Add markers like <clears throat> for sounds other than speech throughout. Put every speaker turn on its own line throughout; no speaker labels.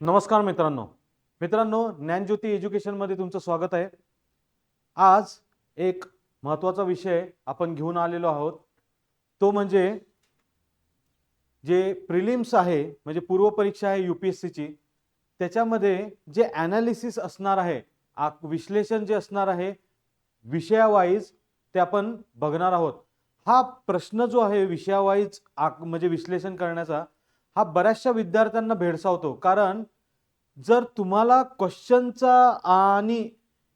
नमस्कार मित्रांनो. मित्रांनो ज्ञानज्योती एज्युकेशनमध्ये तुमचं स्वागत आहे. आज एक महत्त्वाचा विषय आपण घेऊन आलेलो आहोत. तो म्हणजे जे प्रिलिम्स आहे म्हणजे पूर्वपरीक्षा आहे यू पी एस सीची त्याच्यामध्ये जे ॲनालिसिस असणार आहे आ विश्लेषण जे असणार आहे विषयावाईज ते आपण बघणार आहोत. हा प्रश्न जो आहे विषयावाईज आ म्हणजे विश्लेषण करण्याचा हा बऱ्याचशा विद्यार्थ्यांना भेडसावतो. कारण जर तुम्हाला क्वेश्चनचा आणि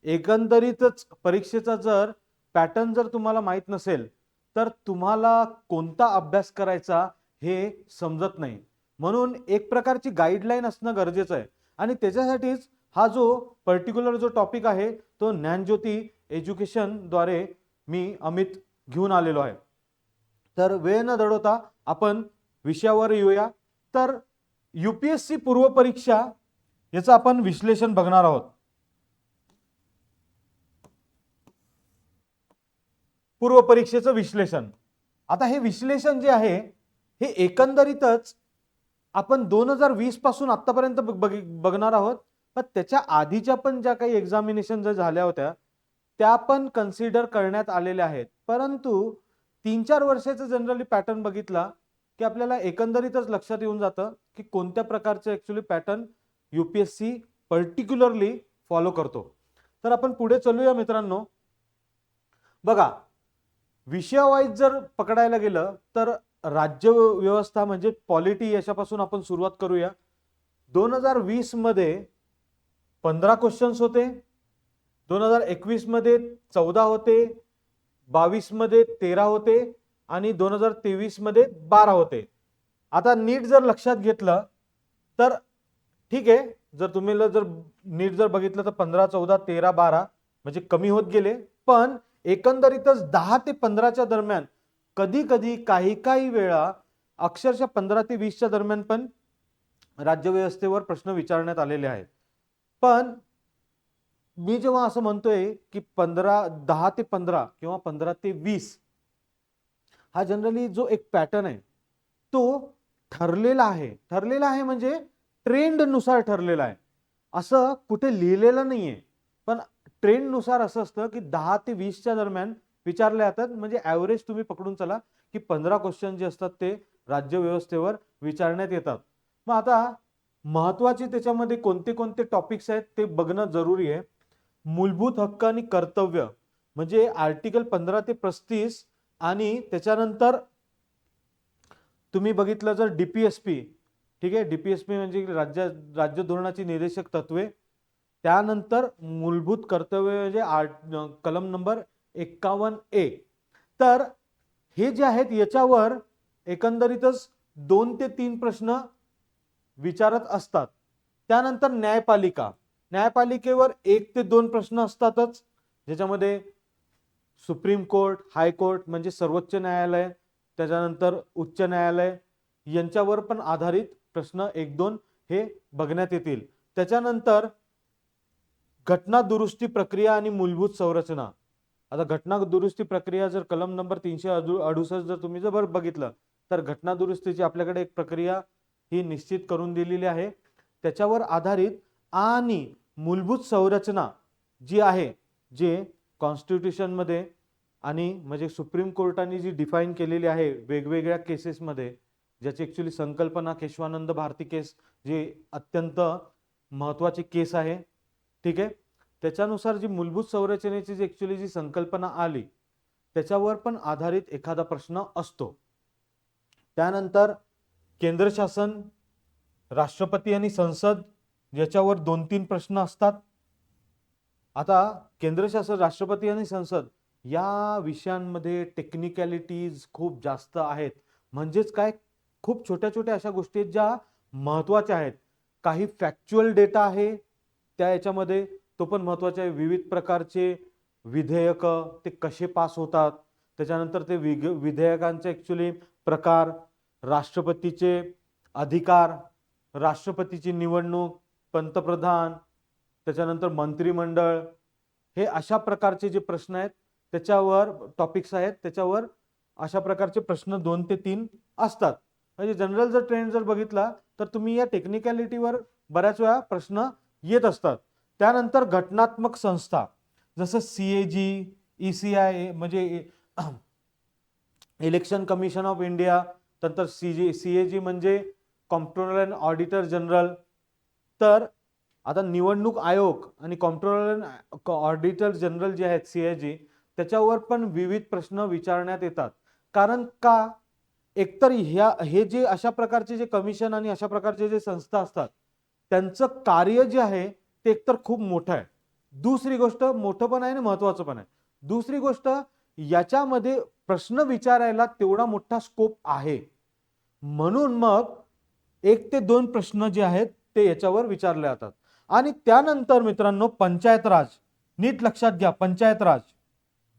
एकंदरीतच परीक्षेचा जर पॅटर्न जर तुम्हाला माहीत नसेल तर तुम्हाला कोणता अभ्यास करायचा हे समजत नाही. म्हणून एक प्रकारची गाईडलाईन असणं गरजेचं आहे. आणि त्याच्यासाठीच हा जो पर्टिक्युलर जो टॉपिक आहे तो ज्ञानज्योती एज्युकेशनद्वारे मी अमित घेऊन आलेलो आहे. तर वेळ न दडवता आपण विषयावर येऊया. तर यू पी एस सी पूर्वपरीक्षा याचं आपण विश्लेषण बघणार आहोत. पूर्वपरीक्षेचं विश्लेषण. आता हे विश्लेषण जे आहे हे एकंदरीतच आपण दोन हजार वीसपासून आतापर्यंत बघ- बघणार आहोत. पण त्याच्या आधीच्या पण ज्या काही एक्झामिनेशन ज्या झाल्या होत्या त्या पण कन्सिडर करण्यात आलेल्या आहेत. परंतु तीन चार वर्षाचं जनरली पॅटर्न बघितला की आपल्याला एकंदरीतच लक्षात येऊन जातं की कोणत्या प्रकारचे actually pattern U P S C particularly follow करतो. तर आपण पुढे चलूया मित्रांनो. बघा विषयावाईज जर पकडायला गेलं तर राज्य व्यवस्था म्हणजे पॉलिटी याच्यापासून आपण सुरुवात करूया. दोन हजार वीसमध्ये पंधरा क्वेश्चन्स होते. दोन हजार एकवीसमध्ये चौदा होते. बावीसमध्ये तेरा होते. आणि दोन हजार तेवीसमध्ये बारा होते. आता नीट जर लक्षात घेतलं तर ठीक आहे जर तुम्ही जर नीट जर बघितलं तर पंधरा चौदा तेरा बारा म्हणजे कमी होत गेले. पण एकंदरीतच दहा ते पंधराच्या दरम्यान कधी कधी काही काही वेळा अक्षरशः पंधरा ते वीसच्या दरम्यान पण राज्यव्यवस्थेवर प्रश्न विचारण्यात आलेले आहेत. पण मी जेव्हा असं म्हणतोय की पंधरा दहा ते पंधरा किंवा पंधरा ते वीस हा जनरली जो एक पॅटर्न आहे तो ठरलेला आहे. ठरलेला आहे म्हणजे ट्रेंडनुसार ठरलेला आहे. असं कुठे लिहिलेलं नाही आहे पण ट्रेंडनुसार असं असतं की दहा ते वीसच्या दरम्यान विचारले जातात. म्हणजे ॲव्हरेज तुम्ही पकडून चला की पंधरा क्वेश्चन जे असतात ते राज्यव्यवस्थेवर विचारण्यात येतात. मग आता महत्त्वाचे त्याच्यामध्ये कोणते कोणते टॉपिक्स आहेत ते बघणं जरुरी आहे. मूलभूत हक्क आणि कर्तव्य म्हणजे आर्टिकल पंधरा ते पस्तीस आणि त्याच्यानंतर तुम्ही बघितलं जर डी पी एस पी ठीक आहे? डी पी एस पी म्हणजे राज्य राज्य धोरणाची निर्देशक तत्वे. त्यानंतर मूलभूत कर्तव्य म्हणजे आठ कलम नंबर एक्कावन्न ए. तर हे जे आहेत याच्यावर एकंदरीतच दोन ते तीन प्रश्न विचारत असतात. त्यानंतर न्यायपालिका. न्यायपालिकेवर एक ते दोन प्रश्न असतातच. ज्याच्यामध्ये सुप्रीम कोर्ट हायकोर्ट म्हणजे सर्वोच्च न्यायालय त्याच्यानंतर उच्च न्यायालय यांच्यावर पण आधारित प्रश्न एक दोन हे बघण्यात येतील. त्याच्यानंतर घटना दुरुस्ती प्रक्रिया आणि मूलभूत संरचना. आता घटना दुरुस्ती प्रक्रिया जर कलम नंबर तीनशे अडु- अडुसष्ट जर तुम्ही जर बरं बघितलं तर घटना दुरुस्तीची आपल्याकडे एक प्रक्रिया ही निश्चित करून दिलेली आहे. त्याच्यावर आधारित आणि मूलभूत संरचना जी आहे जे कॉन्स्टिट्यूशनमध्ये आणि म्हणजे सुप्रीम कोर्टाने जी डिफाईन केलेली आहे वेगवेगळ्या केसेसमध्ये ज्याची ॲक्च्युली संकल्पना केशवानंद भारती केस जी अत्यंत महत्त्वाची केस आहे ठीक आहे? त्याच्यानुसार जी मूलभूत संरचनेची जी ॲक्च्युली जी संकल्पना आली त्याच्यावर पण आधारित एखादा प्रश्न असतो. त्यानंतर केंद्र शासन राष्ट्रपती आणि संसद याच्यावर दोन तीन प्रश्न असतात. आता केंद्र शासन राष्ट्रपती आणि संसद या विषयांमध्ये टेक्निकॅलिटीज खूप जास्त आहेत. म्हणजेच काय? खूप छोट्या छोट्या अशा गोष्टी आहेत ज्या महत्त्वाच्या आहेत. काही फॅक्च्युअल डेटा आहे त्या याच्यामध्ये तो पण महत्त्वाचा आहे. विविध प्रकारचे विधेयकं ते कसे पास होतात? त्याच्यानंतर ते विग विधेयकांचे ॲक्च्युली प्रकार राष्ट्रपतीचे अधिकार राष्ट्रपतीची निवडणूक पंतप्रधान त्याच्यानंतर मंत्रिमंडळ हे अशा प्रकारचे जे प्रश्न आहेत त्याच्यावर टॉपिक्स आहेत त्याच्यावर अशा प्रकारचे प्रश्न दोन ते तीन असतात. म्हणजे जनरल जर ट्रेंड जर बघितला तर तुम्ही या टेक्निकॅलिटीवर बऱ्याच वेळा प्रश्न येत असतात. त्यानंतर घटनात्मक संस्था जसं C A G E C I म्हणजे इलेक्शन कमिशन ऑफ इंडिया नंतर C G C A G म्हणजे कॉम्प्ट्रोलर अँड ऑडिटर जनरल तर आता निवडणूक आयोग आणि कॉम्प्ट्रोलर ऑडिटर जनरल जे आहेत सी ए जी त्याच्यावर पण विविध प्रश्न विचारण्यात येतात. कारण का? एकतर ह्या हे जे अशा प्रकारचे जे कमिशन आणि अशा प्रकारचे जे संस्था असतात त्यांचं कार्य जे आहे ते एकतर खूप मोठं आहे. दुसरी गोष्ट मोठं पण आहे आणि महत्वाचं पण आहे. दुसरी गोष्ट याच्यामध्ये प्रश्न विचारायला तेवढा मोठा स्कोप आहे. म्हणून मग एक ते दोन प्रश्न जे आहेत ते याच्यावर विचारले जातात. आणि त्यानंतर मित्रांनो पंचायत राज. नीट लक्षात घ्या पंचायत राज.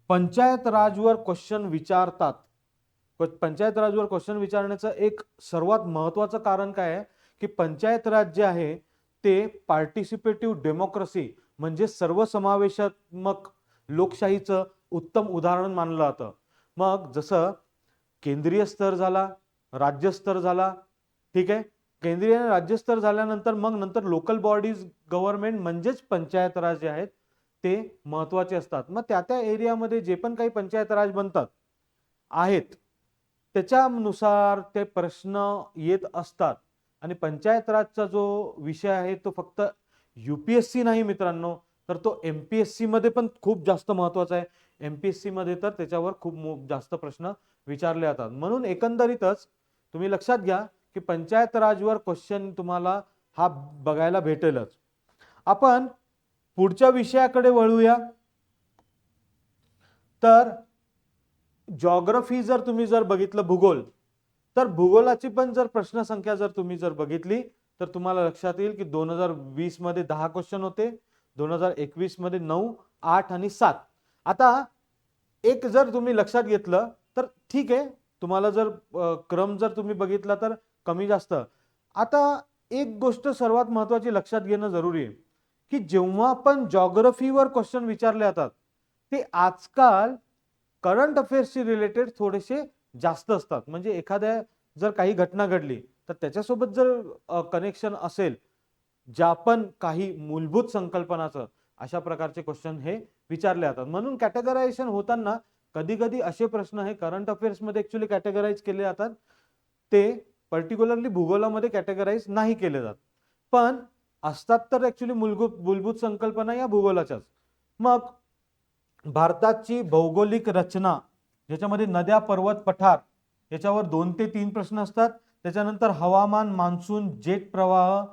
पंचायत राजवर क्वेश्चन विचारतात. पंचायत राजवर क्वेश्चन विचारण्याचं एक सर्वात महत्वाचं कारण काय आहे? की पंचायत राज जे आहे ते पार्टिसिपेटिव्ह डेमोक्रेसी म्हणजे सर्वसमावेशात्मक लोकशाहीचं उत्तम उदाहरण मानलं जातं. मग जसं केंद्रीय स्तर झाला राज्यस्तर झाला ठीक आहे? केंद्रीय आणि झाल्यानंतर मग नंतर लोकल बॉडीज गव्हर्नमेंट म्हणजेच पंचायत राज जे आहेत ते महत्त्वाचे असतात. मग त्या त्या एरियामध्ये जे पण काही पंचायत राज बनतात आहेत त्याच्यानुसार ते प्रश्न येत असतात. आणि पंचायत राजचा जो विषय आहे तो फक्त यू पी एस सी नाही मित्रांनो तर तो एम पी एस सीमध्ये पण खूप जास्त महत्त्वाचा आहे. एम पी एस सीमध्ये तर त्याच्यावर खूप मो- जास्त प्रश्न विचारले जातात. म्हणून एकंदरीतच तुम्ही लक्षात घ्या की पंचायत राजवर क्वेश्चन तुम्हाला हा बघायला भेटेलच. आपण पुढच्या विषयाकडे वळूया. तर जॉग्रफी जर तुम्ही जर बघितलं भूगोल तर भूगोलाची पण जर प्रश्नसंख्या जर तुम्ही जर बघितली तर तुम्हाला लक्षात येईल की दोन हजार वीसमध्ये दहा क्वेश्चन होते दोन हजार एकवीसमध्ये नऊ आठ आणि सात. आता एक जर तुम्ही लक्षात घेतलं तर ठीक आहे. तुम्हाला जर क्रम जर तुम्ही बघितला तर कमी जास्त. आता एक गोष्ट सर्वात महत्वाची लक्षात घेणं जरुरी आहे की जेव्हा आपण जॉग्रफीवर क्वेश्चन विचारले जातात ते आजकाल करंट अफेअर्सशी रिलेटेड थोडेसे जास्त असतात. म्हणजे एखाद्या जर काही घटना घडली तर त्याच्यासोबत जर कनेक्शन असेल ज्या पण काही मूलभूत संकल्पनाचं अशा प्रकारचे क्वेश्चन हे विचारले जातात. म्हणून कॅटेगरायझेशन होताना कधी कधी असे प्रश्न हे करंट अफेअर्समध्ये ऍक्च्युली कॅटेगराईज केले जातात. ते पर्टिक्युलरली भूगोलामध्ये कॅटेगराईज नाही केले जात. पण असतात तर ॲक्च्युली मूलभूत मूलभूत संकल्पना या भूगोलाच्याच. मग भारताची भौगोलिक रचना ज्याच्यामध्ये नद्या पर्वत पठार याच्यावर दोन ते तीन प्रश्न असतात. त्याच्यानंतर हवामान मान्सून जेट प्रवाह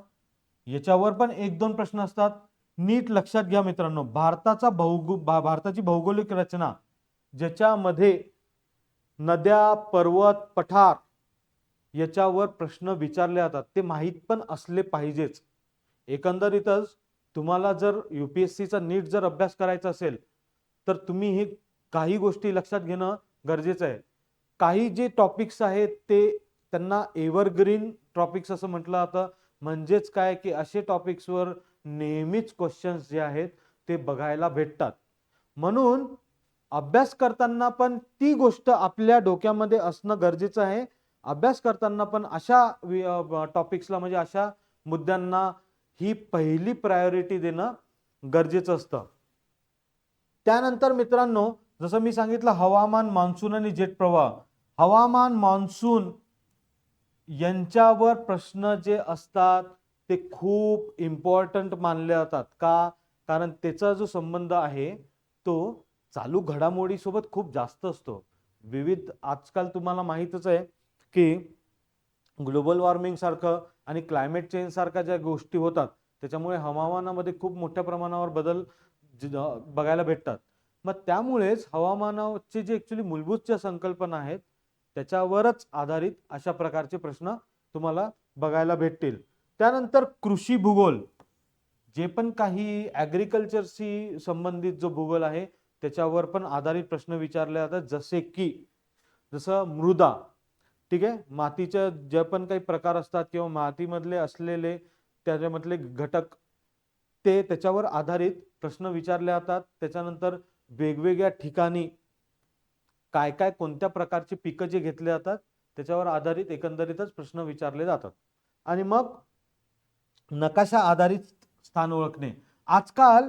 याच्यावर पण एक दोन प्रश्न असतात. नीट लक्षात घ्या मित्रांनो भारताचा भौगो भा- भारताची भौगोलिक रचना ज्याच्यामध्ये नद्या पर्वत पठार याच्यावर प्रश्न विचारले जातात. ते माहीत पण असले पाहिजेच. एकंदरीतच तुम्हाला जर युपीएससीचा नीट जर अभ्यास करायचा असेल तर तुम्ही हे काही गोष्टी लक्षात घेणं गरजेचं आहे. काही जे टॉपिक्स आहेत ते त्यांना एव्हरग्रीन टॉपिक्स असं म्हटलं जातं. म्हणजेच काय की असे टॉपिक्सवर नेहमीच क्वेश्चन्स जे आहेत ते बघायला भेटतात. म्हणून अभ्यास करताना पण ती गोष्ट आपल्या डोक्यामध्ये असणं गरजेचं आहे. अभ्यास करताना पण अशा टॉपिक्सला म्हणजे अशा मुद्द्यांना ही पहिली प्रायोरिटी देणं गरजेचं असतं. त्यानंतर मित्रांनो जसं मी सांगितलं हवामान मान्सून आणि जेट प्रवाह. हवामान मान्सून यांच्यावर प्रश्न जे असतात ते खूप इम्पॉर्टंट मानले जातात. का? कारण त्याचा जो संबंध आहे तो चालू घडामोडीसोबत खूप जास्त असतो. विविध आजकाल तुम्हाला माहीतच आहे की ग्लोबल वॉर्मिंगसारखं आणि क्लायमेट चेंजसारख्या ज्या गोष्टी होतात त्याच्यामुळे हवामानामध्ये खूप मोठ्या प्रमाणावर बदल ज- बघायला भेटतात. मग त्यामुळेच हवामानाचे जे ॲक्च्युली मूलभूत ज्या संकल्पना आहेत त्याच्यावरच आधारित अशा प्रकारचे प्रश्न तुम्हाला बघायला भेटतील. त्यानंतर कृषी भूगोल. जे पण काही ॲग्रिकल्चरशी संबंधित जो भूगोल आहे त्याच्यावर पण आधारित प्रश्न विचारले जातात. जसे की जसं मृदा. ठीक आहे? मातीच्या जे पण काही प्रकार असतात किंवा मातीमधले असलेले त्याच्यामधले घटक ते त्याच्यावर आधारित प्रश्न विचारले जातात. त्याच्यानंतर वेगवेगळ्या ठिकाणी काय काय कोणत्या प्रकारची पिकं जे घेतले जातात त्याच्यावर आधारित एकंदरीतच प्रश्न विचारले जातात. आणि मग नकाशा आधारित स्थान ओळखणे. आजकाल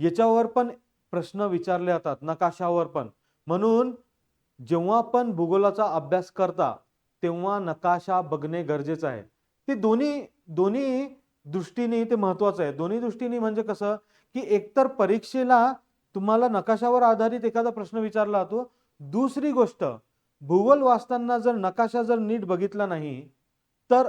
याच्यावर पण प्रश्न विचारले जातात नकाशावर पण. म्हणून जेव्हा पण भूगोलाचा अभ्यास करता तेव्हा नकाशा बघणे गरजेचं आहे. ते दोन्ही दोन्ही दृष्टीने ते महत्वाचं आहे. दोन्ही दृष्टीने म्हणजे कसं? की एकतर परीक्षेला तुम्हाला नकाशावर आधारित एखादा प्रश्न विचारला जातो. दुसरी गोष्ट भूगोल वाचताना जर नकाशा जर नीट बघितला नाही तर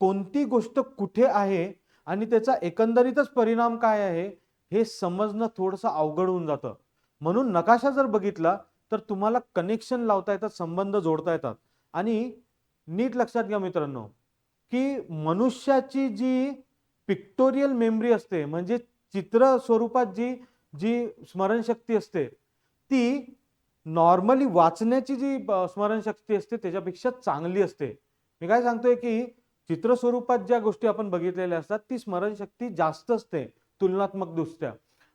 कोणती गोष्ट कुठे आहे आणि त्याचा एकंदरीतच परिणाम काय आहे हे समजणं थोडंसं अवघड होऊन जातं. म्हणून नकाशा जर बघितला तर तुम्हाला कनेक्शन लावता येतात संबंध जोडता येतात. आणि नीट लक्षात घ्या मित्रांनो की मनुष्याची जी पिक्टोरियल मेमरी असते म्हणजे चित्र स्वरूपात जी जी स्मरणशक्ती असते ती नॉर्मली वाचण्याची जी स्मरणशक्ती असते त्याच्यापेक्षा चांगली असते. मी काय सांगतोय की चित्र स्वरूपात ज्या गोष्टी आपण बघितलेल्या असतात ती स्मरणशक्ती जास्त असते तुलनात्मक दृष्ट्या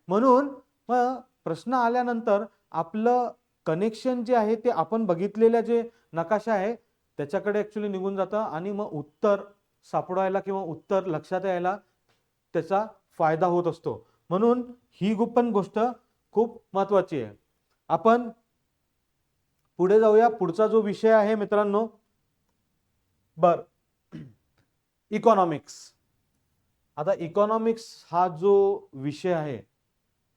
म्हणून मग प्रश्न आल्यानंतर आपलं कनेक्शन जे आहे ते आपण बघितलेल्या जे नकाशा आहे त्याच्याकडे ॲक्च्युली निघून जातं आणि मग उत्तर सापडायला किंवा उत्तर लक्षात यायला त्याचा फायदा होत असतो. म्हणून ही गो- पण गोष्ट खूप महत्वाची आहे. आपण पुढे जाऊया. पुढचा जो विषय आहे मित्रांनो बर इकॉनॉमिक्स आता इकॉनॉमिक्स हा जो विषय आहे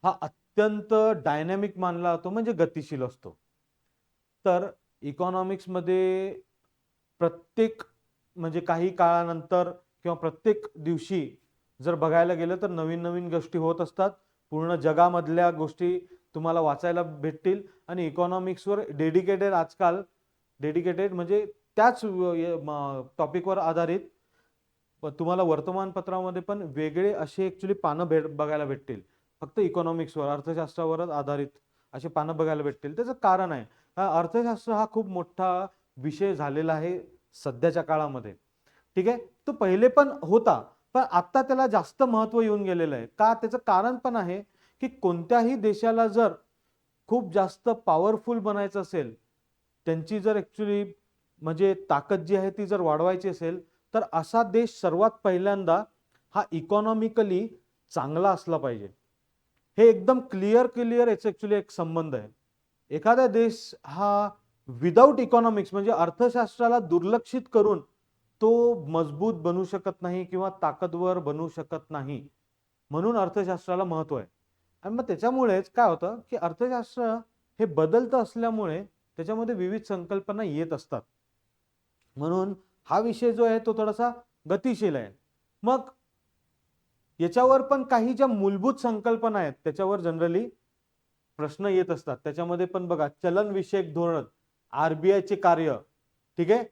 हा अत्यंत डायनॅमिक मानला जातो म्हणजे गतिशील असतो. तर इकॉनॉमिक्समध्ये प्रत्येक म्हणजे काही काळानंतर किंवा प्रत्येक दिवशी जर बघायला गेलं तर नवीन नवीन गोष्टी होत असतात. पूर्ण जगामधल्या गोष्टी तुम्हाला वाचायला भेटतील आणि इकॉनॉमिक्सवर डेडिकेटेड आजकाल डेडिकेटेड म्हणजे त्याच टॉपिकवर आधारित तुम्हाला वर्तमानपत्रामध्ये पण वेगळे असे ॲक्च्युली पानं भेट बघायला भेटतील. फक्त इकॉनॉमिक्सवर अर्थशास्त्रावरच आधारित असे पानं बघायला भेटतील. त्याचं कारण आहे अर्थशास्त्र हा खूप मोठा विषय झालेला आहे सध्याच्या काळामध्ये. ठीक आहे? तो पहिले पण होता पण आत्ता त्याला जास्त महत्त्व येऊन गेलेलं आहे. का? त्याचं कारण पण आहे की कोणत्याही देशाला जर खूप जास्त पॉवरफुल बनायचं असेल त्यांची जर ॲक्च्युली म्हणजे ताकद जी आहे ती जर वाढवायची असेल तर असा देश सर्वात पहिल्यांदा हा इकॉनॉमिकली चांगला असला पाहिजे. हे एकदम क्लिअर क्लिअर याचा ॲक्च्युली एक संबंध आहे. एखादा देश हा विदाऊट इकॉनॉमिक्स म्हणजे अर्थशास्त्राला दुर्लक्षित करून तो मजबूत बनू शकत नाही किंवा ताकदवर बनू शकत नाही म्हणून अर्थशास्त्राला महत्त्व आहे. आणि मग त्याच्यामुळेच काय होतं की अर्थशास्त्र हे बदलतं असल्यामुळे त्याच्यामध्ये विविध संकल्पना येत असतात. म्हणून हा विषय जो आहे तो थोडासा गतिशील आहे. मग याच्यावर पण काही ज्या मूलभूत संकल्पना आहेत त्याच्यावर जनरली प्रश्न येत असतात. त्याच्यामध्ये पण बघा चलनविषयक धोरण आरबीआयचे कार्य ठीक आहे?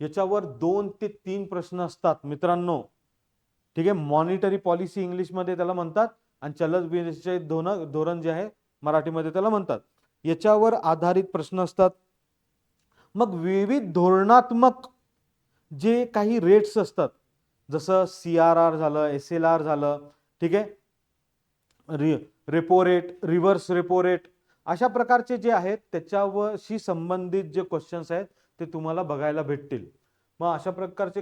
याच्यावर दोन ते तीन प्रश्न असतात मित्रांनो. ठीक आहे? मॉनिटरी पॉलिसी इंग्लिशमध्ये त्याला म्हणतात आणि चलनविषयक धोरण धोरण जे आहे मराठीमध्ये त्याला म्हणतात. याच्यावर आधारित प्रश्न असतात. मग विविध धोरणात्मक जे काही रेट्स असतात जसं सी आर आर झालं एस एल आर झालं ठीक आहे? Re repo rate reverse repo rate अशा प्रकारचे जे आहेत त्याच्यावरशी संबंधित जे क्वेश्चन्स आहेत ते तुम्हाला बघायला भेटतील. मग अशा प्रकारचे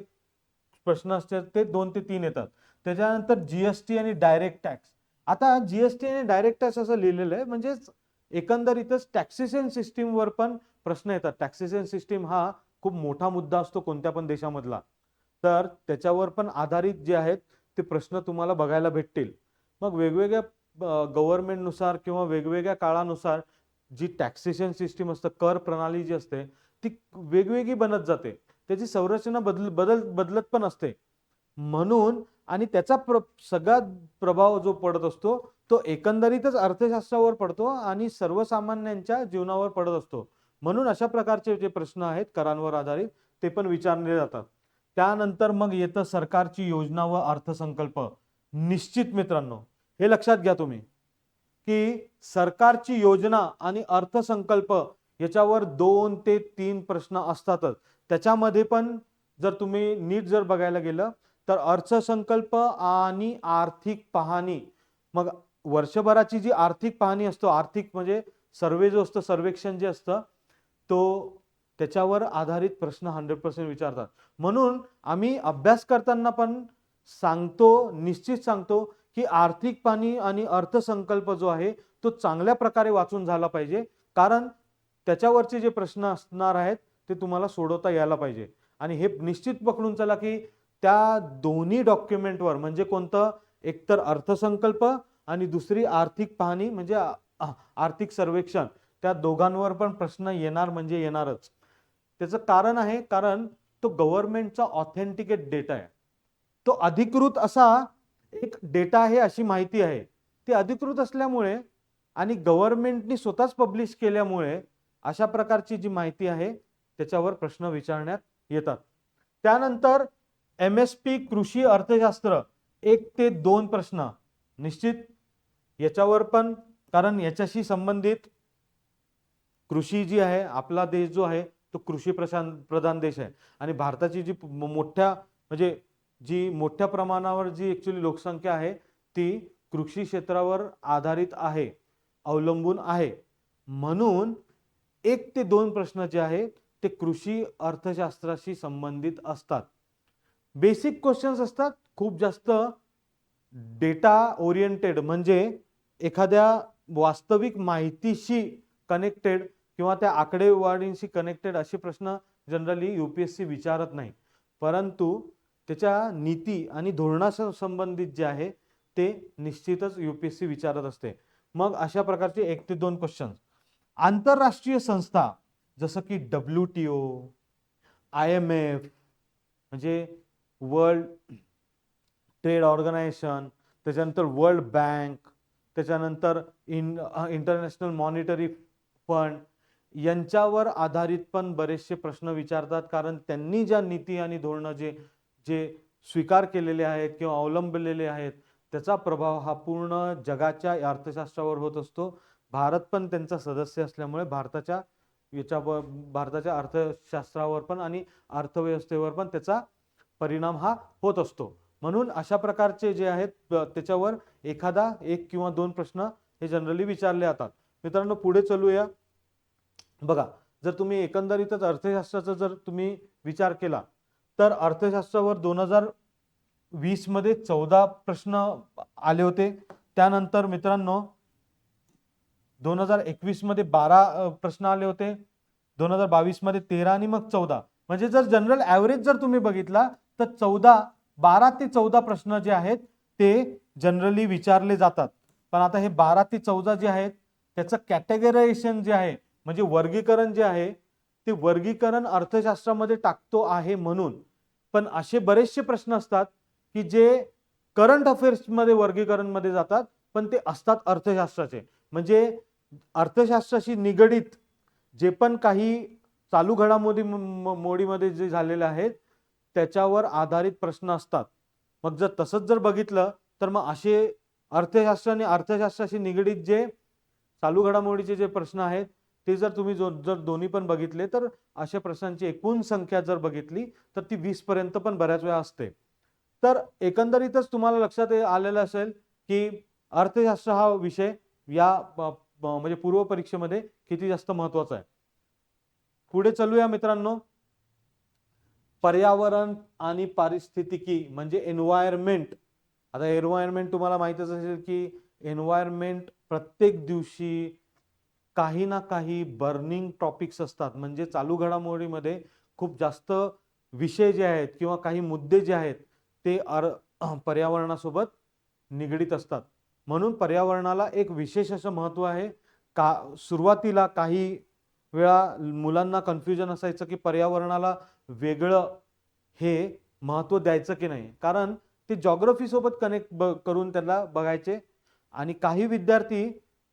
प्रश्न असतात ते दोन ते तीन येतात. त्याच्यानंतर जीएसटी आणि डायरेक्ट टॅक्स आता जीएसटी आणि डायरेक्ट टॅक्स असं लिहिलेलं आहे म्हणजेच एकंदरीतच टॅक्सेशन सिस्टीमवर पण प्रश्न येतात. टॅक्सेशन सिस्टीम हा खूप मोठा मुद्दा असतो कोणत्या पण देशामधला. तर त्याच्यावर पण आधारित जे आहेत ते प्रश्न तुम्हाला बघायला भेटतील. मग वेगवेगळ्या गव्हर्नमेंटनुसार किंवा वेगवेगळ्या काळानुसार जी टॅक्सेशन सिस्टीम असतं कर प्रणाली जी असते ती वेगवेगळी बनत जाते. त्याची संरचना बदल बदल बदलत पण असते. म्हणून आणि त्याचा प्र सगळ्यात प्रभाव जो पडत असतो तो एकंदरीतच अर्थशास्त्रावर पडतो आणि सर्वसामान्यांच्या जीवनावर पडत असतो. म्हणून अशा प्रकारचे जे प्रश्न आहेत करांवर आधारित ते पण विचारले जातात. त्यानंतर मग येतं सरकारची योजना व अर्थसंकल्प. निश्चित मित्रांनो हे लक्षात घ्या तुम्ही की सरकारची योजना आणि अर्थसंकल्प याच्यावर दोन ते तीन प्रश्न असतातच. त्याच्यामध्ये पण जर तुम्ही नीट जर बघायला गेलं तर अर्थसंकल्प आणि आर्थिक पाहणी मग वर्षभराची जी आर्थिक पाहणी असतो आर्थिक म्हणजे सर्वे जो असतो सर्वेक्षण जे असतं तो त्याच्यावर आधारित प्रश्न हंड्रेड पर्सेंट विचारतात. म्हणून आम्ही अभ्यास करताना पण सांगतो निश्चित सांगतो की आर्थिक पाणी आणि अर्थसंकल्प जो आहे तो चांगल्या प्रकारे वाचून झाला पाहिजे. कारण त्याच्यावरचे जे प्रश्न असणार आहेत ते तुम्हाला सोडवता यायला पाहिजे. आणि हे निश्चित पकडून चला की त्या दोन्ही डॉक्युमेंटवर म्हणजे कोणतं? एकतर अर्थसंकल्प आणि दुसरी आर्थिक पाहणी म्हणजे आर्थिक सर्वेक्षण. त्या दोघांवर पण प्रश्न येणार म्हणजे येणारच. त्याचं कारण आहे कारण तो गव्हर्नमेंटचा ऑथेंटिकेट डेटा आहे. तो अधिकृत असा एक डेटा आहे अशी माहिती आहे. ती अधिकृत असल्यामुळे आणि गव्हर्नमेंटनी स्वतःच पब्लिश केल्यामुळे अशा प्रकारची जी माहिती आहे त्याच्यावर प्रश्न विचारण्यात येतात. त्यानंतर एम एस पी कृषी अर्थशास्त्र एक ते दोन प्रश्न निश्चित. याच्यावर पण कारण याच्याशी संबंधित कृषी जी आहे आपला देश जो आहे तो कृषी प्रशान प्रधान देश आहे. आणि भारताची जी मोठ्या म्हणजे जी मोठ्या प्रमाणावर जी ॲक्च्युली लोकसंख्या आहे ती कृषी क्षेत्रावर आधारित आहे अवलंबून आहे. म्हणून एक ते दोन प्रश्न जे आहे ते कृषी अर्थशास्त्राशी संबंधित असतात. बेसिक क्वेश्चन्स असतात. खूप जास्त डेटा ओरिएंटेड म्हणजे एखाद्या वास्तविक माहितीशी कनेक्टेड किंवा त्या आकडेवारीशी कनेक्टेड असे प्रश्न generally U P S C विचारत नाही. परंतु त्याच्या नीती आणि धोरणाशी संबंधित जे आहे ते निश्चितच यू पी एस सी विचारत असते. मग अशा प्रकारचे एक ते दोन क्वेश्चन आंतरराष्ट्रीय संस्था जसं की W T O I M F म्हणजे वर्ल्ड ट्रेड ऑर्गनायझेशन त्याच्यानंतर वर्ल्ड बँक त्याच्यानंतर इन इंटरनॅशनल मॉनिटरी फंड यांच्यावर आधारित पण बरेचसे प्रश्न विचारतात. कारण त्यांनी ज्या नीती आणि धोरणं जे जे स्वीकार केलेले आहेत किंवा अवलंबलेले आहेत त्याचा प्रभाव हा पूर्ण जगाच्या अर्थशास्त्रावर होत असतो. भारत पण त्यांचा सदस्य असल्यामुळे भारताच्या याच्या भारताच्या अर्थशास्त्रावर पण आणि अर्थव्यवस्थेवर पण त्याचा परिणाम हा होत असतो. म्हणून अशा प्रकारचे जे आहेत त्याच्यावर एखादा एक किंवा दोन प्रश्न हे जनरली विचारले जातात. मित्रांनो पुढे चलूया. बघा जर तुम्ही एकंदरीतच अर्थशास्त्राचा जर तुम्ही विचार केला तर अर्थशास्त्रावर दोन हजार वीसमध्ये चौदा प्रश्न आले होते. त्यानंतर मित्रांनो दोन हजार एकवीसमध्ये बारा प्रश्न आले होते. दोन हजार बावीसमध्ये तेरा आणि मग चौदा. म्हणजे जर जनरल ॲव्हरेज जर तुम्ही बघितला तर चौदा बारा ते चौदा प्रश्न जे आहेत ते जनरली विचारले जातात. पण आता हे बारा ते चौदा जे आहेत त्याचं कॅटेगरायझेशन जे आहे म्हणजे वर्गीकरण जे आहे ते वर्गीकरण अर्थशास्त्रामध्ये टाकतो आहे म्हणून. पण असे बरेचसे प्रश्न असतात की जे करंट अफेअर्समध्ये वर्गीकरणमध्ये जातात पण ते असतात अर्थशास्त्राचे. म्हणजे अर्थशास्त्राशी निगडीत जे पण काही चालू घडामोडी मोडीमध्ये जे झालेले आहेत त्याच्यावर आधारित प्रश्न असतात. मग जर तसंच जर बघितलं तर मग असे अर्थशास्त्र आणि अर्थशास्त्राशी निगडीत जे चालू घडामोडीचे जे प्रश्न आहेत ते जर तुम्ही जो जर दोन्ही पण बघितले तर अशा प्रश्नांची एकूण संख्या जर बघितली तर ती वीस पर्यंत पण बऱ्याच वेळा असते. तर एकंदरीतच तुम्हाला लक्षात आलेलं असेल की अर्थशास्त्र हा विषय या म्हणजे पूर्व परीक्षेमध्ये किती जास्त महत्त्वाचा आहे. पुढे चलूया मित्रांनो. पर्यावरण आणि पारिस्थितिकी म्हणजे एन्व्हायरमेंट आता एन्व्हायरमेंट तुम्हाला माहितच असेल की एन्व्हायरमेंट प्रत्येक दिवशी काही ना काही बर्निंग टॉपिक्स असतात. म्हणजे चालू घडामोडीमध्ये खूप जास्त विषय जे आहेत किंवा काही मुद्दे जे आहेत ते अर <clears throat> पर्यावरणासोबत निगडीत असतात. म्हणून पर्यावरणाला एक विशेष असं महत्त्व आहे. का सुरुवातीला काही वेळा मुलांना कन्फ्युजन असायचं की पर्यावरणाला वेगळं हे महत्त्व द्यायचं की नाही. कारण ते जॉग्रफीसोबत कनेक्ट ब करून त्याला बघायचे आणि काही विद्यार्थी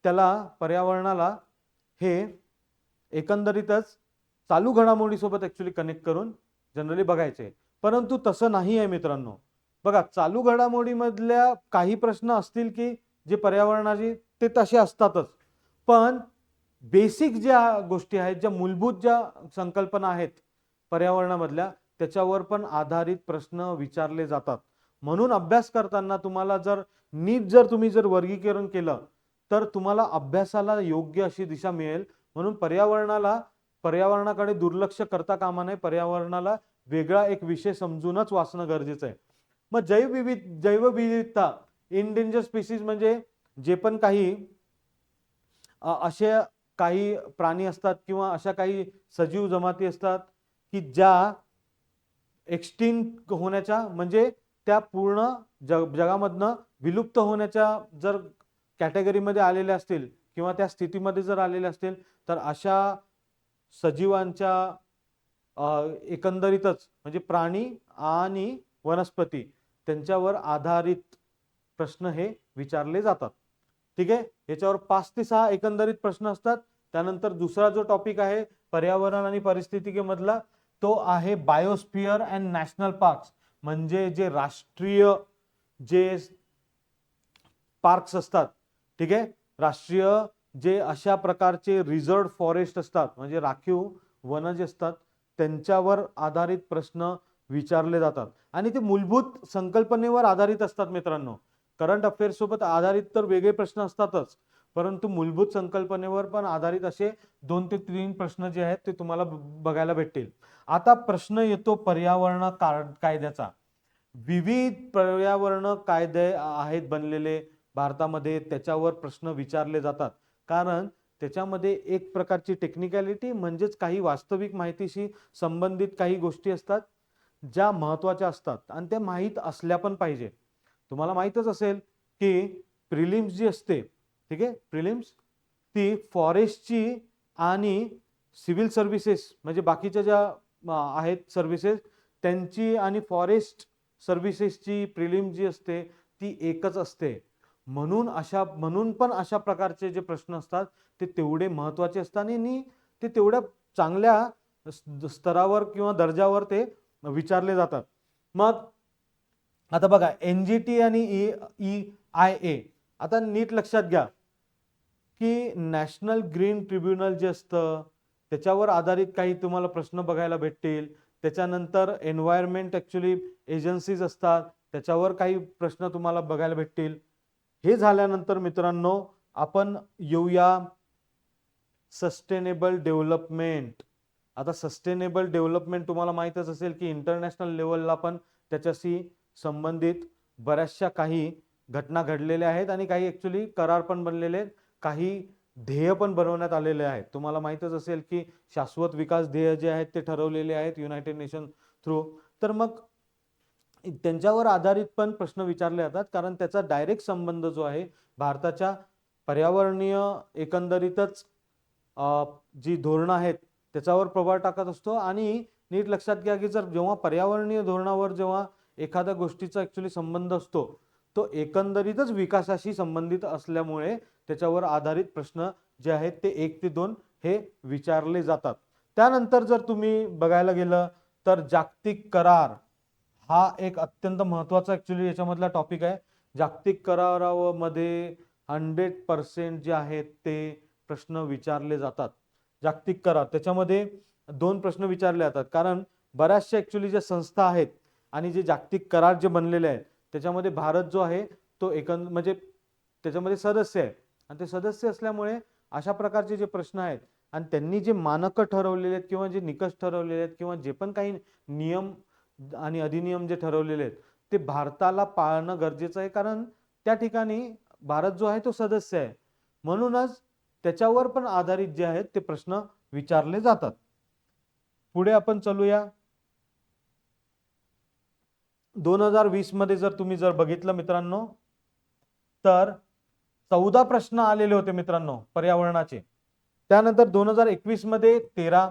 त्याला पर्यावरणाला हे एकंदरीतच चालू घडामोडीसोबत ॲक्च्युली कनेक्ट करून जनरली बघायचे. परंतु तसं नाही आहे मित्रांनो. बघा चालू घडामोडीमधल्या काही प्रश्न असतील की जे पर्यावरणाची ते तसे असतातच. पण बेसिक ज्या गोष्टी आहेत ज्या मूलभूत ज्या संकल्पना आहेत पर्यावरणामधल्या त्याच्यावर पण आधारित प्रश्न विचारले जातात. म्हणून अभ्यास करताना तुम्हाला जर नीट जर तुम्ही जर वर्गीकरण केलं तर तुम्हाला अभ्यासाला योग्य अशी दिशा मिळेल. म्हणून पर्यावरणाला पर्यावरणाकडे दुर्लक्ष करता कामा नये. पर्यावरणाला वेगळा एक विषय समजूनच वाचणं गरजेचं आहे. मग जैवविविध जैवविविधता इंडेंजर स्पीसीज म्हणजे जे पण काही असे काही प्राणी असतात किंवा अशा काही सजीव जमाती असतात की ज्या एक्सटिंक्ट होण्याच्या म्हणजे त्या पूर्ण जग जगामधनं विलुप्त होण्याच्या जर कॅटेगरीमध्ये आलेल्या असतील किंवा त्या स्थितीमध्ये जर आलेले असतील तर अशा सजीवांच्या एकंदरीतच म्हणजे प्राणी आणि वनस्पती त्यांच्यावर आधारित प्रश्न हे विचारले जातात. ठीक आहे? याच्यावर पाच ते सहा एकंदरीत प्रश्न असतात. त्यानंतर दुसरा जो टॉपिक आहे पर्यावरण आणि परिस्थितीमधला तो आहे बायोस्फिअर अँड नॅशनल पार्क्स म्हणजे जे राष्ट्रीय जे पार्क्स असतात ठीक आहे? राष्ट्रीय जे अशा प्रकारचे रिझर्व फॉरेस्ट असतात म्हणजे राखीव वन जे असतात त्यांच्यावर आधारित प्रश्न विचारले जातात. आणि ते मूलभूत संकल्पनेवर आधारित असतात मित्रांनो. करंट अफेअर्स सोबत आधारित तर वेगळे प्रश्न असतातच परंतु मूलभूत संकल्पनेवर पण आधारित असे दोन ते तीन प्रश्न जे आहेत ते तुम्हाला ब- बघायला भेटतील. आता प्रश्न येतो पर्यावरण कार- कायद्याचा. विविध पर्यावरण कायदे आहेत बनलेले. भारतामध्ये त्याच्यावर प्रश्न विचारले जातात. कारण त्याच्यामध्ये एक प्रकारची टेक्निकॅलिटी म्हणजेच काही वास्तविक माहितीशी संबंधित काही गोष्टी असतात ज्या महत्त्वाच्या असतात आणि त्या माहीत असल्या पण पाहिजे. तुम्हाला माहीतच असेल की प्रिलिम्स जी असते ठीक आहे? प्रिलिम्स ती फॉरेस्टची आणि सिव्हिल सर्व्हिसेस म्हणजे बाकीच्या ज्या आहेत सर्व्हिसेस त्यांची आणि फॉरेस्ट सर्व्हिसेसची प्रिलिम जी असते ती एकच असते. म्हणून अशा म्हणून पण अशा प्रकारचे जे प्रश्न असतात ते तेवढे महत्त्वाचे असतात आणि ते तेवढ्या चांगल्या स्तरावर किंवा दर्जावर ते विचारले जातात. मग आता बघा एन जी टी आणि ई ई आय ए आता नीट लक्षात घ्या की नॅशनल ग्रीन ट्रिब्युनल जे असतं त्याच्यावर आधारित काही तुम्हाला प्रश्न बघायला भेटतील. त्याच्यानंतर एन्व्हायरमेंट ॲक्च्युली एजन्सीज असतात त्याच्यावर काही प्रश्न तुम्हाला बघायला भेटतील. हे झाल्यानंतर मित्रांनो आपण येऊया सस्टेनेबल डेव्हलपमेंट. आता सस्टेनेबल डेव्हलपमेंट तुम्हाला माहीतच असेल की इंटरनॅशनल लेवलला पण त्याच्याशी संबंधित बऱ्याचशा काही घटना घडलेल्या आहेत आणि काही ॲक्च्युली करार पण बनलेले आहेत. काही ध्येय पण बनवण्यात आलेले आहेत. तुम्हाला माहीतच असेल की शाश्वत विकास ध्येय जे आहेत ते ठरवलेले आहेत युनायटेड नेशन थ्रू तर मग त्यांच्यावर आधारित पण प्रश्न विचारले जातात कारण त्याचा डायरेक्ट संबंध जो आहे भारताच्या पर्यावरणीय एकंदरीतच जी धोरणं आहेत त्याच्यावर प्रभाव टाकत असतो. आणि नीट लक्षात घ्या की जर जेव्हा पर्यावरणीय धोरणावर जेव्हा एखाद्या गोष्टीचा ॲक्च्युली संबंध असतो तो एकंदरीतच विकासाशी संबंधित असल्यामुळे त्याच्यावर आधारित प्रश्न जे आहेत ते एक ते दोन हे विचारले जातात. त्यानंतर जर तुम्ही बघायला गेलं तर जागतिक करार हा एक अत्यंत महत्त्वाचा ॲक्च्युली याच्यामधला टॉपिक आहे. जागतिक करारामध्ये हंड्रेड पर्सेंट जे आहेत ते प्रश्न विचारले जातात. जागतिक करार त्याच्यामध्ये दोन प्रश्न विचारले जातात. कारण बऱ्याचशा ॲक्च्युली ज्या संस्था आहेत आणि जे जागतिक करार जे बनलेले आहेत त्याच्यामध्ये भारत जो आहे तो एकंद म्हणजे त्याच्यामध्ये सदस्य आहे. आणि ते सदस्य असल्यामुळे अशा प्रकारचे जे प्रश्न आहेत आणि त्यांनी जे मानकं ठरवलेले आहेत किंवा जे निकष ठरवलेले आहेत किंवा जे पण काही नियम आणि अधिनियम जे ठरवलेले आहेत ते भारताला पाळणं गरजेचं आहे. कारण त्या ठिकाणी भारत जो आहे तो सदस्य आहे. म्हणूनच त्याच्यावर पण आधारित जे आहेत ते प्रश्न विचारले जातात. पुढे आपण चालूया. दोन हजार वीसमध्ये जर तुम्ही जर बघितलं मित्रांनो तर चौदा प्रश्न आलेले होते मित्रांनो पर्यावरणाचे. त्यानंतर दोन हजार एकवीसमध्ये तेरा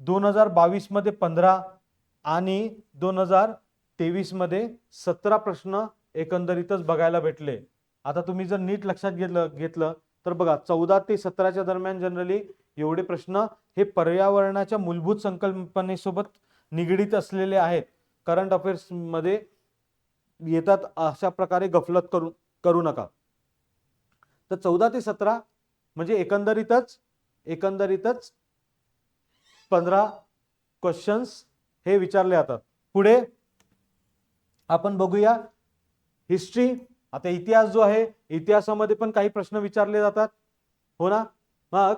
दोन हजार बावीसमध्ये पंधरा आणि दोन हजार तेवीसमध्ये सतरा प्रश्न एकंदरीतच बघायला भेटले. आता तुम्ही जर नीट लक्षात घेतलं घेतलं तर बघा चौदा ते सतराच्या दरम्यान जनरली एवढे प्रश्न हे पर्यावरणाच्या मूलभूत संकल्पनेसोबत निगडीत असलेले आहेत. करंट अफेअर्समध्ये येतात अशा प्रकारे गफलत करू करू नका. तर चौदा ते सतरा म्हणजे एकंदरीतच एकंदरीतच पंधरा क्वेश्चन्स हे विचारले जातात. पुढे आपण बघूया हिस्ट्री. आता इतिहास जो आहे इतिहासामध्ये पण काही प्रश्न विचारले जातात. हो ना? मग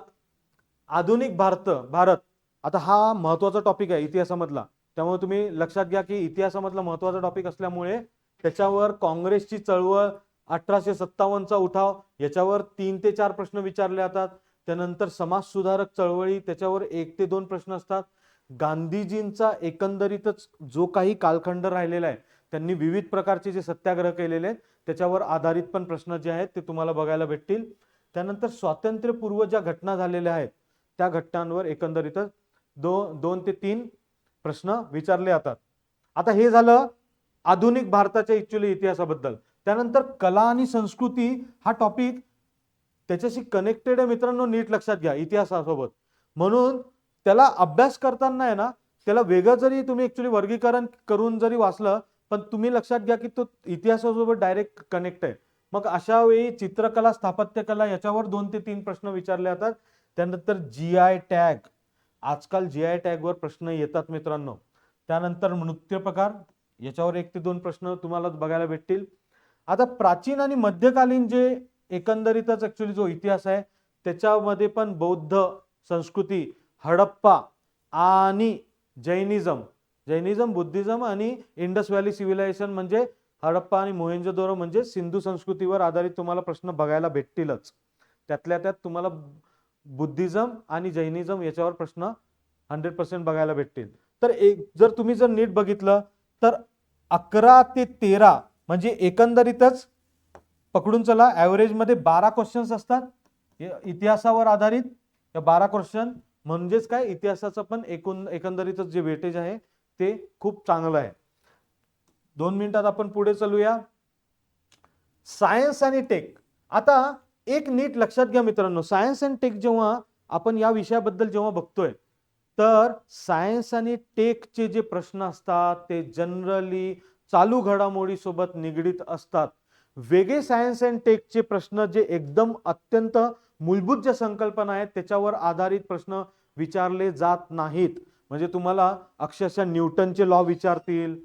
आधुनिक भारत भारत. आता हा महत्त्वाचा टॉपिक आहे इतिहासामधला. त्यामुळे तुम्ही लक्षात घ्या की इतिहासामधला महत्त्वाचा टॉपिक असल्यामुळे त्याच्यावर काँग्रेसची चळवळ अठराशे सत्तावन्नचा उठाव याच्यावर तीन ते चार प्रश्न विचारले जातात. त्यानंतर समाज सुधारक चळवळी त्याच्यावर एक ते दोन प्रश्न असतात. गांधीजींचा एकंदरीतच जो काही कालखंड राहिलेला आहे त्यांनी विविध प्रकारचे जे सत्याग्रह केलेले आहेत त्याच्यावर आधारित पण प्रश्न जे आहेत ते तुम्हाला बघायला भेटतील. त्यानंतर स्वातंत्र्यपूर्व ज्या घटना झालेल्या आहेत त्या घटनांवर एकंदरीतच दो दोन ते तीन प्रश्न विचारले जातात. आता हे झालं आधुनिक भारताच्या ऍक्च्युली इतिहासाबद्दल. त्यानंतर कला आणि संस्कृती हा टॉपिक त्याच्याशी कनेक्टेड आहे मित्रांनो नीट लक्षात घ्या इतिहासासोबत. म्हणून त्याला अभ्यास करताना आहे ना त्याला वेगळं जरी तुम्ही ऍक्च्युली वर्गीकरण करून जरी वाचलं पण तुम्ही लक्षात घ्या की तो इतिहासासोबत डायरेक्ट कनेक्ट आहे. मग अशा वेळी चित्रकला स्थापत्यकला याच्यावर दोन ते तीन प्रश्न विचारले जातात. त्यानंतर जी आय टॅग आजकाल जी आय टॅगवर प्रश्न येतात मित्रांनो. त्यानंतर नृत्य प्रकार. याच्यावर एक ते दोन प्रश्न तुम्हाला बघायला भेटतील. आता प्राचीन आणि मध्यकालीन जे एकंदरीतच ऍक्च्युली जो इतिहास आहे त्याच्यामध्ये पण बौद्ध संस्कृती हडप्पा आणि जैनिझम. जैनिझम बुद्धिझम आणि इंडस व्हॅली सिव्हिलायझेशन म्हणजे हडप्पा आणि मोहेंजोदोरो म्हणजे सिंधू संस्कृतीवर आधारित तुम्हाला प्रश्न बघायला भेटतीलच. त्यातल्या त्यात तुम्हाला बुद्धिझम आणि जैनिझम याच्यावर प्रश्न हंड्रेड पर्सेंट बघायला भेटतील. तर एक जर तुम्ही जर नीट बघितलं तर अकरा ते तेरा म्हणजे एकंदरीतच पकडून चला ॲव्हरेजमध्ये बारा क्वेश्चन्स असतात. इतिहासावर आधारित. या बारा क्वेश्चन म्हणजेच काय? इतिहासाचं पण एकूण एकंदरीतच जे वेटेज आहे ते खूप चांगलं आहे. दोन मिनिटात आपण पुढे चालूया. सायन्स आणि टेक आता एक नीट लक्षात घ्या मित्रांनो. सायन्स अँड टेक जेव्हा आपण या विषयाबद्दल जेव्हा बघतोय तर सायन्स आणि टेकचे जे प्रश्न असतात ते जनरली चालू घडामोडीसोबत निगडीत असतात. वेगळे सायन्स अँड टेकचे प्रश्न जे एकदम अत्यंत मूलभूत ज्या संकल्पना आहेत त्याच्यावर आधारित प्रश्न विचारले जात नाहीत. म्हणजे तुम्हाला अक्षरशः न्यूटनचे लॉ विचारतील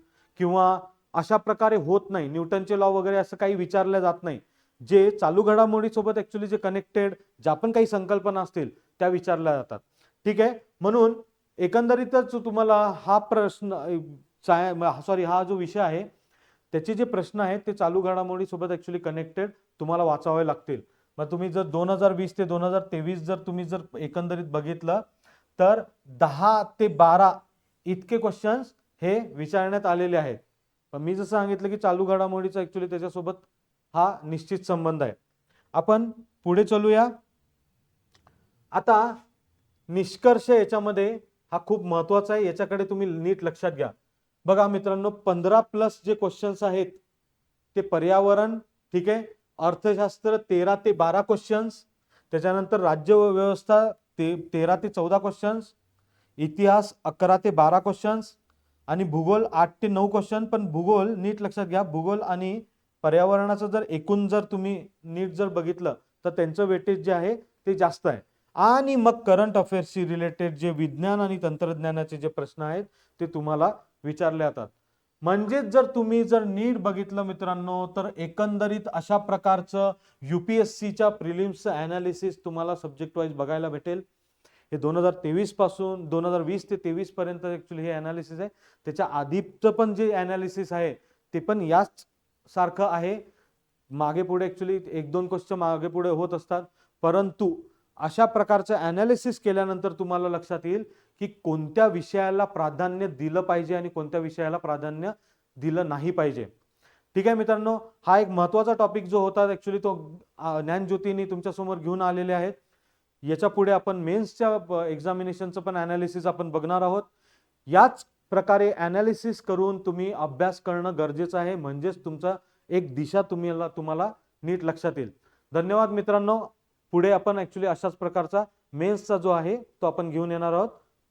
किंवा अशा प्रकारे होत नाही. न्यूटनचे लॉ वगैरे असं काही विचारलं जात नाही. जे चालू घडामोडीसोबत ॲक्च्युली जे कनेक्टेड ज्या पण काही संकल्पना असतील त्या विचारल्या जातात. ठीक आहे? म्हणून एकंदरीतच तुम्हाला हा प्रश्न सॉरी हा जो विषय आहे त्याचे जे प्रश्न आहेत ते चालू घडामोडीसोबत ॲक्च्युली कनेक्टेड तुम्हाला वाचावे लागतील. मग तुम्ही जर दोन हजार वीस ते दोन हजार तेवीस जर तुम्ही जर एकंदरीत बघितलं तर दहा ते बारा इतके क्वेश्चन्स हे विचारण्यात आलेले आहेत. पण मी जसं सांगितलं की चालू घडामोडीचा ॲक्च्युली त्याच्यासोबत हा निश्चित संबंध आहे. आपण पुढे चलूया. आता निष्कर्ष याच्यामध्ये हा खूप महत्त्वाचा आहे. याच्याकडे तुम्ही नीट लक्षात घ्या. बघा मित्रांनो पंधरा प्लस जे क्वेश्चन्स आहेत ते पर्यावरण ठीक आहे? अर्थशास्त्र तेरा ते बारा क्वेश्चन्स त्याच्यानंतर राज्य व्यवस्था ते तेरा ते चौदा क्वेश्चन्स इतिहास अकरा ते बारा क्वेश्चन्स आणि भूगोल आठ ते नऊ क्वेश्चन पण भूगोल नीट लक्षात घ्या भूगोल आणि पर्यावरणाचं जर एकूण जर तुम्ही नीट जर बघितलं तर त्यांचं वेटेज जे आहे ते जास्त आहे. आणि मग करंट अफेअर्सशी रिलेटेड जे विज्ञान आणि तंत्रज्ञानाचे जे प्रश्न आहेत ते तुम्हाला विचारले जातात. म्हणजेच जर तुम्ही जर नीट बघितलं मित्रांनो तर एकंदरीत अशा प्रकारचं यू पी एस सीच्या प्रिलिम्सचं अनालिसिस तुम्हाला सब्जेक्ट वाईज बघायला भेटेल. हे दोन हजार तेवीसपासून दोन हजार वीस ते तेवीस पर्यंत ऍक्च्युली हे अनालिसिस आहे. त्याच्या आधीचं पण जे अनालिसिस आहे ते पण याच सारखं आहे. मागे पुढे ऍक्च्युली एक दोन क्वेश्चन मागे पुढे होत असतात. परंतु अशा प्रकारचं अनालिसिस केल्यानंतर तुम्हाला लक्षात येईल की कोणत्या विषयाला प्राधान्य दिलं पाहिजे आणि कोणत्या विषयाला प्राधान्य दिलं नाही पाहिजे. ठीक आहे मित्रांनो हा एक महत्त्वाचा टॉपिक जो होता ऍक्च्युली तो ज्ञानज्योतीनी ज्ञानज्योतीने तुमच्यासमोर घेऊन आलेले आहेत. याच्यापुढे आपण मेन्सच्या एक्झामिनेशनचं पण अनालिसिस आपण बघणार आहोत. याच प्रकारे अनालिसिस करून तुम्ही अभ्यास करणं गरजेचं आहे. म्हणजेच तुमचा एक दिशा तुम्हाला तुम्हाला नीट लक्षात येईल. धन्यवाद मित्रांनो. पुढे आपण ॲक्च्युली अशाच प्रकारचा मेन्सचा जो आहे तो आपण घेऊन येणार आहोत.